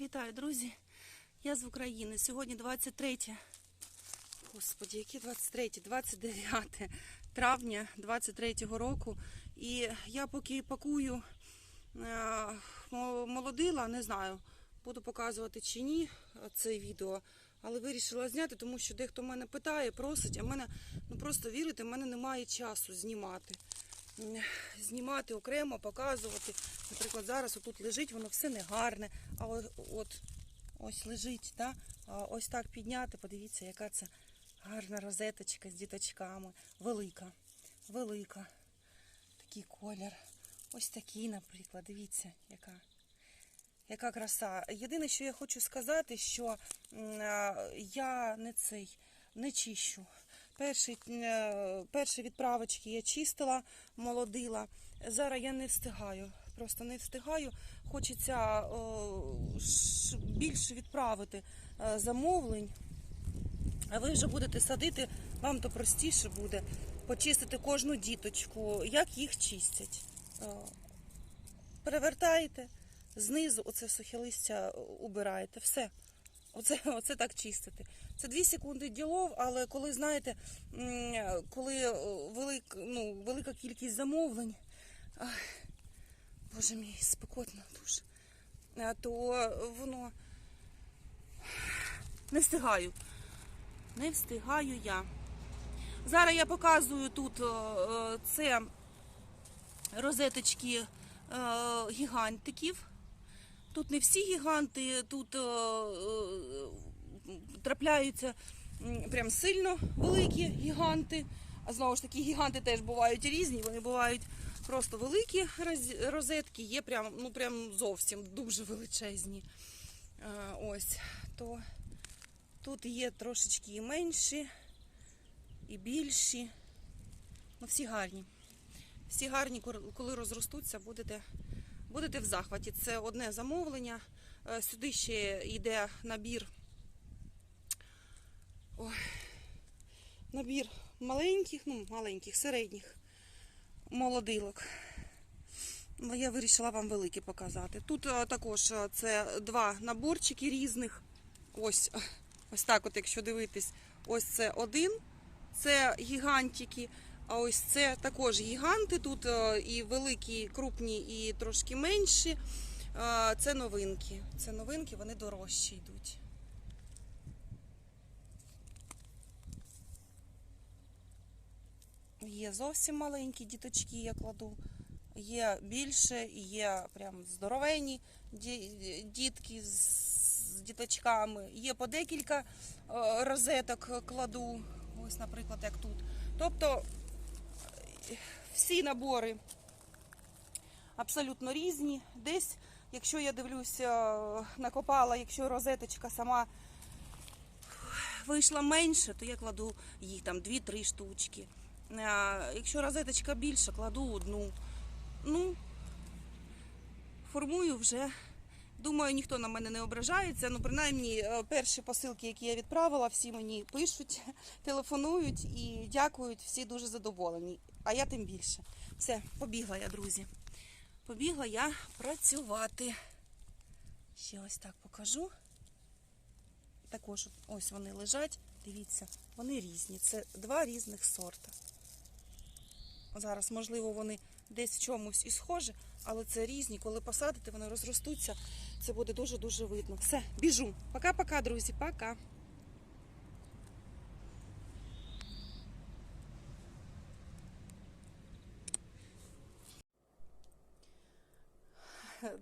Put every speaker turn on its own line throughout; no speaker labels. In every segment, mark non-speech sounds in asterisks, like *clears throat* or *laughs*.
Вітаю, друзі! Я з України. Сьогодні 23. Господі, яке 23? 29 травня 23-го року. І я поки пакую е, молодила, не знаю, буду показувати чи ні е, це відео. Але вирішила зняти, тому що дехто мене питає, просить, а в мене, ну просто вірите, в мене немає часу знімати. Знімати окремо, показувати. Наприклад, зараз отут лежить, воно все негарне. А от ось лежить, да? а ось так підняти, подивіться, яка це гарна розеточка з діточками. Велика, велика. Такий колір. Ось такий, наприклад, дивіться, яка. Яка краса. Єдине, що я хочу сказати, що я не цей не чищу. Перші, перші відправочки я чистила, молодила. Зараз я не встигаю. Просто не встигаю. Хочеться більше відправити е, замовлень. А ви вже будете садити, вам то простіше буде почистити кожну діточку, як їх чистять. Е, Перевертаєте, знизу оце сухе листя е, убираєте. Все. Оце, *laughs* оце так чистити. Це 2 секунди ділов, але коли, знаєте, коли велик, ну, велика кількість замовлень, боже мій, спекотно дуже, то воно не встигаю. Не встигаю я. Зараз я показую тут е, це розеточки е, гігантиків. Тут не всі гіганти, тут е, трапляються прям сильно великі гіганти. А знову ж таки, гіганти теж бувають різні, вони бувають просто великі розетки, є прям, ну, прям зовсім дуже величезні. Е, Ось, то тут є трошечки і менші, і більші. Ну, всі гарні. Всі гарні, коли розростуться, будете, будете в захваті. Це одне замовлення. Е, Сюди ще йде набір. Ой, набір маленьких, ну, маленьких, середніх молодилок. Ну, Я вирішила вам великі показати. Тут е, також е, це два наборчики різних. Ось, ось так, от, якщо дивитись, ось це один, це гігантики. А ось це також гіганти. Тут е, і великі, і крупні, і трошки менші. Е, Це новинки. Це новинки, вони дорожчі йдуть. Є зовсім маленькі діточки, я кладу. Є більше, є прям здоровенні дітки з діточками. Є по декілька е, розеток кладу. Ось, наприклад, як тут. Тобто всі набори абсолютно різні. Десь, якщо я дивлюся, накопала, якщо розеточка сама вийшла менше, то я кладу їх там 2-3 штучки. А Якщо розеточка більша, кладу одну. Ну, формую вже. Думаю, ніхто на мене не ображається. Ну, принаймні, е, перші посилки, які я відправила, всі мені пишуть, *laughs* телефонують і дякують. Всі дуже задоволені. А я тим більше. Все, побігла я, друзі. Побігла я працювати. Ще ось так покажу. Також ось вони лежать. Дивіться, вони різні. Це два різних сорта. Зараз, можливо, вони десь в чомусь і схожі, але це різні. Коли посадите, вони розростуться. Це буде дуже-дуже видно. Все, біжу. Пока-пока, друзі, пока.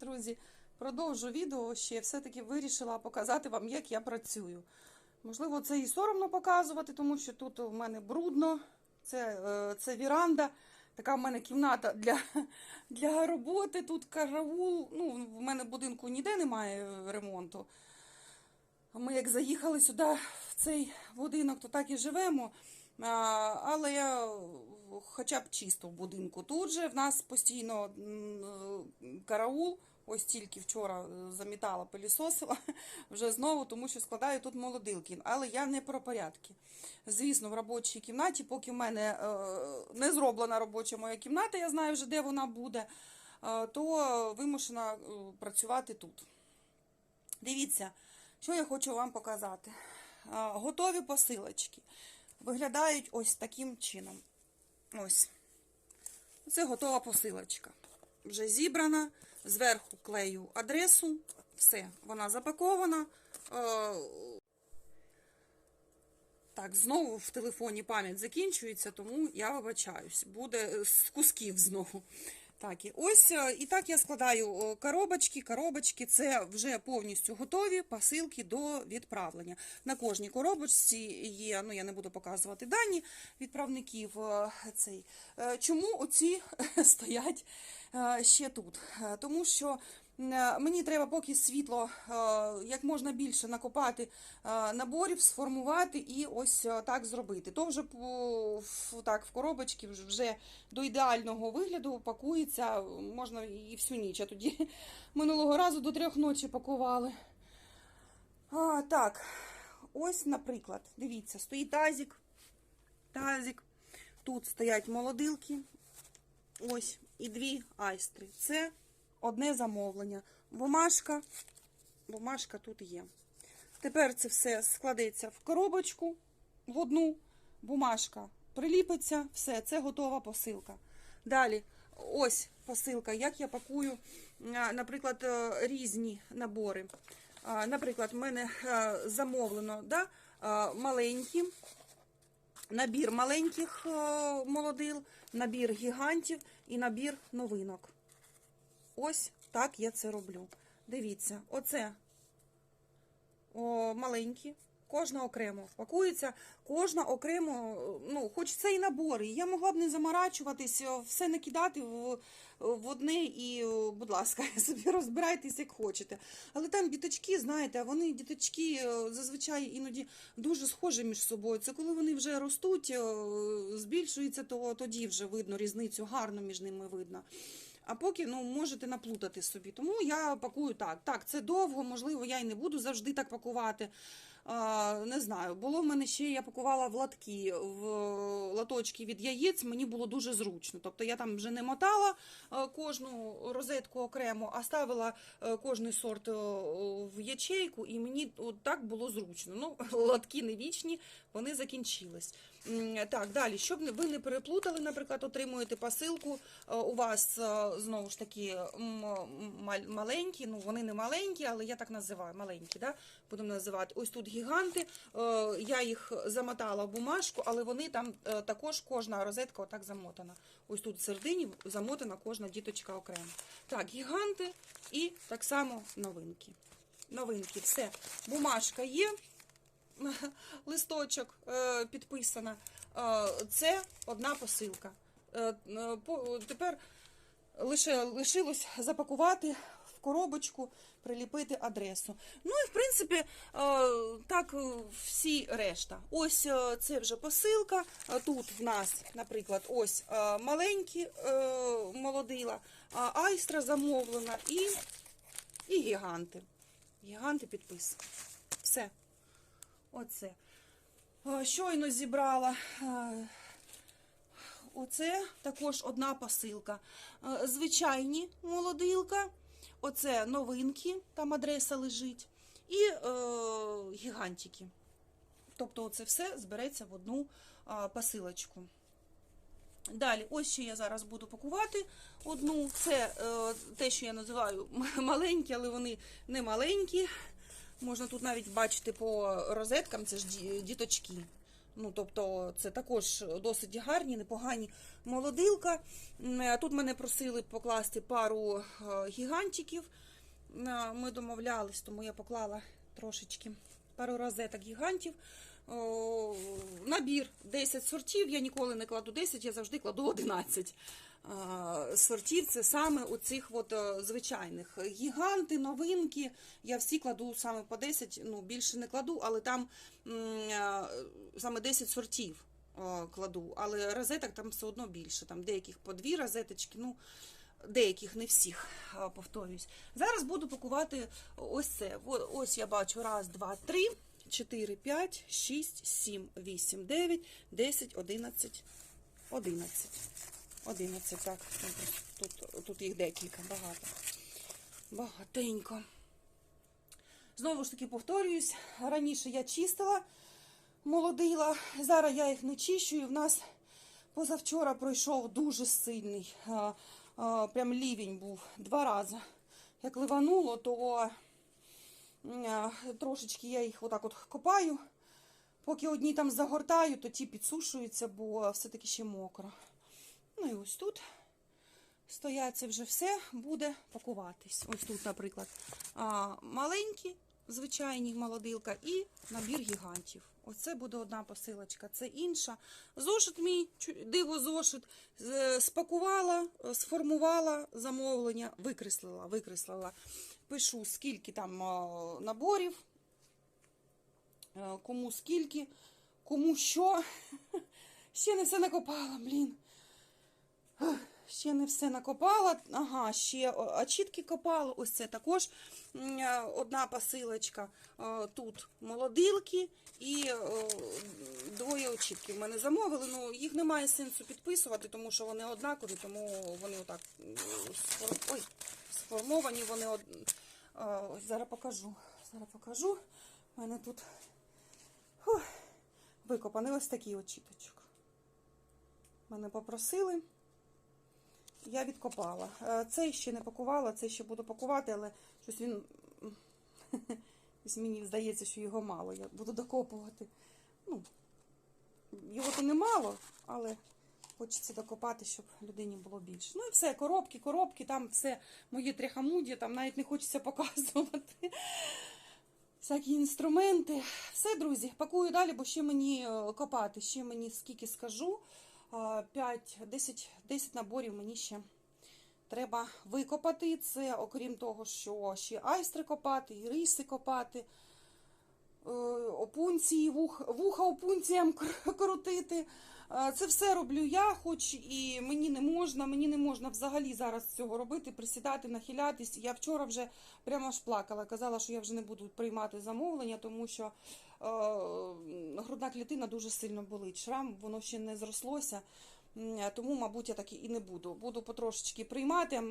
Друзі, продовжу відео ще все-таки вирішила показати вам, як я працюю. Можливо, це і соромно показувати, тому що тут у мене брудно. Це, е, це віранда. Така в мене кімната для, *laughs* для роботи. Тут караул. Ну, в мене будинку ніде немає ремонту. Ми як заїхали сюди, в цей будинок, то так і живемо. А, Але я хоча б чисто в будинку. Тут же в нас постійно м, караул. Ось тільки вчора е, замітала, пилісосила *laughs* вже знову, тому що складаю тут молодилки. Але я не про порядки. Звісно, в робочій кімнаті, поки в мене е, не зроблена робоча моя кімната, я знаю вже, де вона буде, е, то вимушена працювати тут. Дивіться, що я хочу вам показати. Готові посилочки. Виглядають ось таким чином. Ось. Це готова посилочка. Вже зібрана. Зверху клею адресу. Все, вона запакована. Е, Так, знову в телефоні пам'ять закінчується, тому я вибачаюсь. Буде з кусків знову. Так, ось е, і так я складаю коробочки. Коробочки це вже повністю готові посилки до відправлення. На кожній коробочці є, ну я не буду показувати дані відправників. е, Цей. Е, Чому оці *laughs* стоять ще тут? Тому що мені треба поки світло е, як можна більше накопати е, наборів, сформувати і ось е, так зробити. То вже так в коробочки вже- вже до ідеального вигляду пакується, можна і всю ніч. А тоді *laughs* минулого разу до трьох ночі пакували. А, так, ось, наприклад, дивіться, стоїть тазик. Тазик. Тут стоять молодилки. Ось, і дві айстри. Це одне замовлення. Бумажка. Бумажка тут є. Тепер це все складеться в коробочку в одну. Бумажка приліпиться, все, це готова посилка. Далі, ось посилка, як я пакую, наприклад, е, різні набори. Наприклад, в мене е, замовлено да, е, маленькі, набір маленьких молодил, набір гігантів і набір новинок. Ось так я це роблю. Дивіться, оце о, маленькі, кожна окремо пакується, кожна окремо, ну, хоч це і набори. Я могла б не заморачуватись, все накидати в, в одне і, будь ласка, *laughs* собі розбирайтесь, як хочете. Але там діточки, знаєте, вони діточки е, зазвичай іноді дуже схожі між собою. Це коли вони вже ростуть, е, збільшуються, то тоді вже видно різницю, гарно між ними видно. А поки ну можете наплутати собі. Тому я пакую так. Так, це довго, можливо, я і не буду завжди так пакувати. Не знаю, було в мене ще, я пакувала в латки, в латочки від яєць, мені було дуже зручно. Тобто я там вже не мотала е, кожну розетку окремо, а ставила е, кожний сорт е, в ячейку, і мені так було зручно. Ну, *laughs* латки не вічні, вони закінчились. Так, далі, щоб ви не переплутали, наприклад, отримуєте посилку. е, У вас е, знову ж таки маленькі, ну вони не маленькі, але я так називаю маленькі, да? Будемо називати. Ось тут гіганти. е, Я їх замотала в бумажку, але вони там е, також кожна розетка отак замотана. Ось тут в замотана кожна діточка окремо. Так, гіганти і так само новинки. Новинки, все. Бумажка є *laughs* листочок е, підписана. Це одна посилка. По- Тепер лише лишилось запакувати коробочку, приліпити адресу. Ну і в принципі, е, так е, всі решта. Ось е, це вже посилка. Тут в нас, наприклад, ось маленькі молодила, айстра замовлена і, і гіганти. Гіганти підпис. Все. Оце. Щойно зібрала. Оце також одна посилка. Звичайні молодилка. Оце новинки, там адреса лежить. І е, гігантики. Тобто, це все збереться в одну е, посилочку. Далі, ось ще я зараз буду пакувати одну. Це е, те, що я називаю *laughs* маленькі, але вони не маленькі. Можна тут навіть бачити по розеткам, це ж діточки. Ну, тобто, це також досить гарні, непогані молодилка. Е, Тут мене просили покласти пару е, гігантиків. Е, Ми домовлялись, тому я поклала трошечки пару розеток гігантів. Набір 10 сортів. Я ніколи не кладу 10, я завжди кладу 11 е, сортів. Це саме оцих от е, звичайних гіганти, новинки. Я всі кладу саме по 10, ну більше не кладу, але там е, саме 10 сортів е, кладу. Але розеток там все одно більше. Там деяких по дві розеточки. ну Деяких не всіх, повторюсь. Зараз буду пакувати ось це. Ось я бачу раз, два, три, чотири, п'ять, шість, сім, вісім, дев'ять, десять, одинадцять, одинадцять. Одинадцять, так. Тут, тут їх декілька, багато. Багатенько. Знову ж таки повторююсь, раніше я чистила, молодила, зараз я їх не чищу, і в нас позавчора пройшов дуже сильний, а, а, прям лівень був два рази. Як ливануло, то а, трошечки я їх отак от копаю. Поки одні там загортаю, то ті підсушуються, бо все-таки ще мокро. Ну і ось тут стоять це вже все буде пакуватись. Ось тут, наприклад, маленькі, звичайні молодилка і набір гігантів. Оце буде одна посилочка, це інша. Зошит мій, диво зошит, спакувала, сформувала замовлення, викреслила, викреслила. Пишу, скільки там наборів, кому скільки, кому що. *laughs* Ще не все накопала, блін. Ще не все накопала. Ага, ще очітки копала. Ось це також е, одна посилочка. Е, Тут молодилки і е, двоє очітків мене замовили. Ну, їх немає сенсу підписувати, тому що вони однакові, тому вони отак ой, сформовані. Вони од... ось зараз покажу. Зараз покажу. У мене тут фух, викопаний ось такий очіточок. Мене попросили. Я відкопала. Е, Цей ще не пакувала, цей ще буду пакувати, але щось він. *laughs* ось Мені здається, що його мало. Я буду докопувати. Ну, його то немало, але хочеться докопати, щоб людині було більше. Ну і все, коробки, коробки, там все моє тряхамудія, там навіть не хочеться *laughs* показувати. Всякі інструменти. Все, друзі, пакую далі, бо ще мені е, копати, ще мені скільки скажу. 5, 10, 10 наборів мені ще треба викопати. Це окрім того, що ще айстри копати, і риси копати, е, опунції, вух, вуха опунціям крутити. Е, Це все роблю я, хоч і мені не можна, мені не можна взагалі зараз цього робити, присідати, нахилятись. Я вчора вже прямо аж плакала, казала, що я вже не буду приймати замовлення, тому що е, грудна клітина дуже сильно болить. Шрам, воно ще не зрослося. Тому, мабуть, я так і не буду. Буду потрошечки приймати.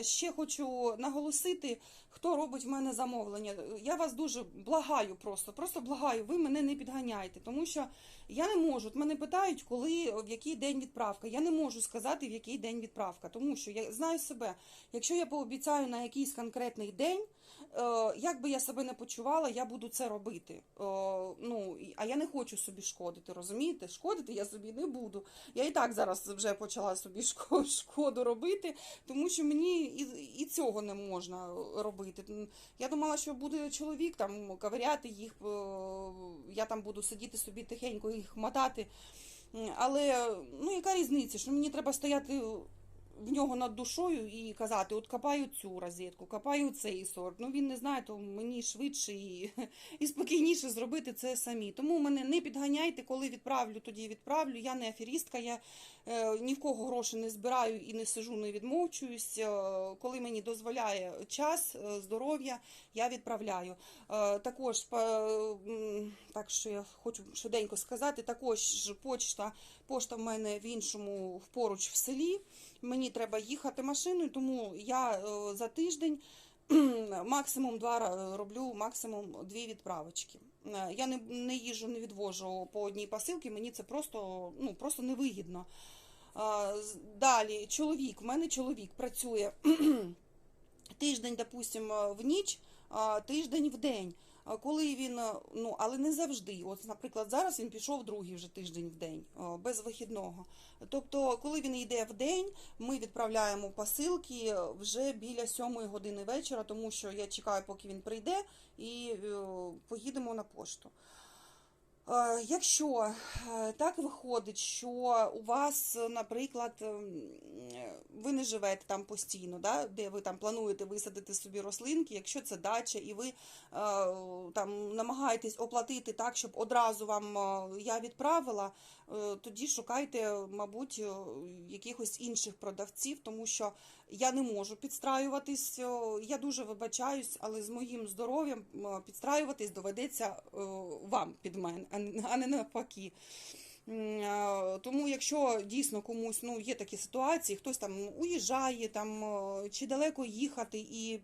Ще хочу наголосити, хто робить в мене замовлення. Я вас дуже благаю просто, просто благаю, ви мене не підганяйте, тому що я не можу. От мене питають, коли в який день відправка. Я не можу сказати, в який день відправка, тому що я знаю себе. Якщо я пообіцяю на якийсь конкретний день, як би я себе не почувала, я буду це робити. Е, ну, а я не хочу собі шкодити, розумієте? Шкодити я собі не буду. Я і так зараз вже почала собі *laughs* шкоду робити, тому що мені і, і цього не можна робити. Я думала, що буде чоловік там ковиряти їх, е, я там буду сидіти собі тихенько їх мотати. Але ну яка різниця, що мені треба стояти в нього над душою і казати, от копаю цю розетку, копаю цей сорт. Ну він не знає, то мені швидше і, *laughs* і спокійніше зробити це самі. Тому мене не підганяйте, коли відправлю, тоді відправлю. Я не аферістка, я е, ні в кого гроші не збираю і не сижу, не відмовчуюсь. Е, коли мені дозволяє час, е, здоров'я, я відправляю. Е, також м, так що я хочу швиденько сказати, також почта, пошта в мене в іншому поруч в селі. Мені треба їхати машиною, тому я е, за тиждень *clears throat* максимум два ра- роблю максимум дві відправочки. Е, Я не, не їжу, не відвожу по одній посилці, мені це просто, ну, просто невигідно. Далі, чоловік, в мене чоловік працює *clears throat* тиждень, допустимо, в ніч, тиждень в день. Коли він, е, ну але не завжди. От, наприклад, зараз він пішов другий вже тиждень в день, без вихідного. Тобто, коли він йде в день, ми відправляємо посилки вже біля сьомої години вечора, тому що я чекаю, поки він прийде, і е, поїдемо на пошту. Е, Якщо е, так виходить, що у вас, наприклад, ем, ви не живете там постійно, да, де ви там плануєте висадити собі рослинки, якщо це дача, і ви е, там намагаєтесь оплатити так, щоб одразу вам я відправила, тоді шукайте, мабуть, якихось інших продавців, тому що я не можу підстраюватись. е, Я дуже вибачаюсь, але з моїм здоров'ям е, підстраюватись доведеться е, вам під мене, а не- навпаки. Тому, якщо дійсно комусь ну, є такі ситуації, хтось там уїжджає, там, чи далеко їхати і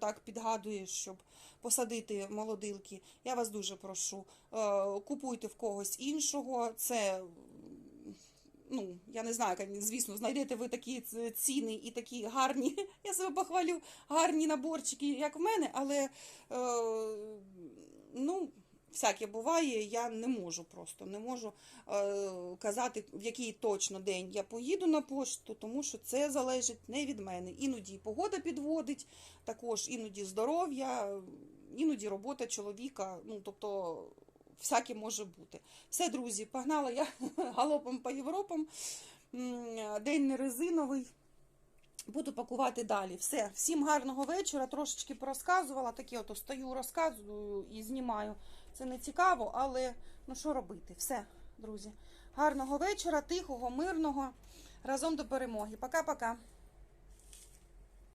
так підгадує, щоб посадити молодилки, я вас дуже прошу, купуйте в когось іншого. Це, ну, я не знаю, звісно, знайдете ви такі ціни і такі гарні, *laughs* я себе похвалю, гарні наборчики, як в мене, але е, ну. Всяке буває, я не можу просто не можу е, казати, в який точно день я поїду на пошту, тому що це залежить не від мене. Іноді погода підводить, також іноді здоров'я, іноді робота чоловіка. Ну тобто всяке може бути. Все, друзі, погнала я *laughs* галопом по Європам. День не резиновий. Буду пакувати далі. Все, всім гарного вечора. Трошечки порозказувала. Таке ото стою, розказую і знімаю. Це не цікаво, але ну що робити? Все, друзі. Гарного вечора, тихого, мирного. Разом до перемоги. Пока-пока.